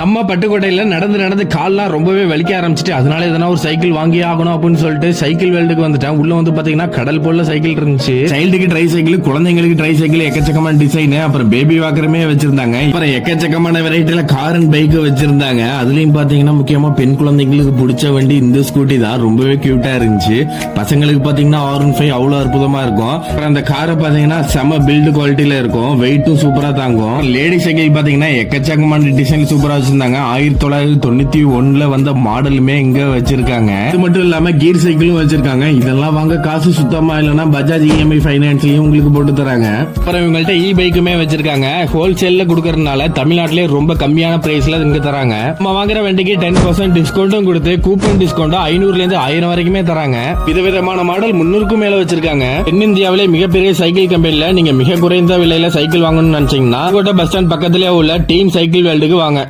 நம்ம பட்டுக்கோட்டையில நடந்து நடந்து கால்லாம் ரொம்பவே வலிக்க ஆரம்பிச்சிட்டு அதனால எதனா ஒரு சைக்கிள் வாங்கி ஆகணும் அப்படின்னு சொல்லிட்டு சைக்கிள் வேல்டுக்கு வந்துட்டேன். உள்ள வந்து பாத்தீங்கன்னா கடல் போல சைக்கிள் இருந்துச்சு. சைல்டுக்கு ட்ரை சைக்கிள் குழந்தைங்களுக்கு ட்ரை சைக்கிள் எக்கச்சக்கமான டிசைன் அப்புறம் பேபி வாக்கருமே வச்சிருந்தாங்க. அப்புறம் எக்கச்சக்கமான வெரைட்டில கார் அண்ட் பைக் வச்சிருந்தாங்க. அதுலயும் பாத்தீங்கன்னா முக்கியமா பெண் குழந்தைங்களுக்கு பிடிச்ச வண்டி இந்த ஸ்கூட்டி தான். ரொம்பவே கியூட்டா இருந்துச்சு. பசங்களுக்கு பாத்தீங்கன்னா ஆர் ஒன் ஃபைவ் அவ்வளவு அற்புதமா இருக்கும். அப்புறம் அந்த காரை பாத்தீங்கன்னா செம பில்டு குவாலிட்டியில இருக்கும். வெயிட்டும் சூப்பரா தாங்கும். லேடி சைக்கிள் பாத்தீங்கன்னா எக்கச்சக்கமான டிசைன் சூப்பரா வச்சிருந்தாங்க. ஆயிரத்தி தொள்ளாயிரத்தி தொண்ணூத்தி ஒண்ணுல வந்த மாடலுமே இங்க வச்சிருக்காங்க. இது மட்டும் இல்லாம கீர் சைக்கிளும் வச்சிருக்காங்க. இதெல்லாம் வாங்க காசு சுத்தமா இல்லைன்னா பஜாஜ் இஎம்ஐ பைனான்ஸ்லயும் உங்களுக்கு போட்டு தராங்க. அப்புறம் இவங்கள்ட்ட இ பைக்குமே வச்சிருக்காங்க. ஹோல்சேல்ல கொடுக்கறதுனால தமிழ்நாட்டிலே ரொம்ப கம்மியான பிரைஸ்ல இங்க தராங்க. நம்ம வாங்குற வண்டிக்கு டென் பர்சன்ட் டிஸ்கவுண்ட்டும் கொடுத்து கூப்பன் டிஸ்கவுண்ட் ஐநூறுல இருந்து ஆயிரம் வரைக்குமே தராங்க. விதவிதமான மாடல் முன்னூறுக்கும் மேல வச்சிருக்காங்க. தென்னிந்தியாவிலே மிகப்பெரிய சைக்கிள் கம்பெனில நீங்க மிக குறைந்த விலையில சைக்கிள் வாங்கணும்னு நினைச்சீங்கன்னா பஸ் ஸ்டாண்ட் பக்கத்திலே உள்ள டீம் சைக்கிள் வேல்டுக்கு வாங்க.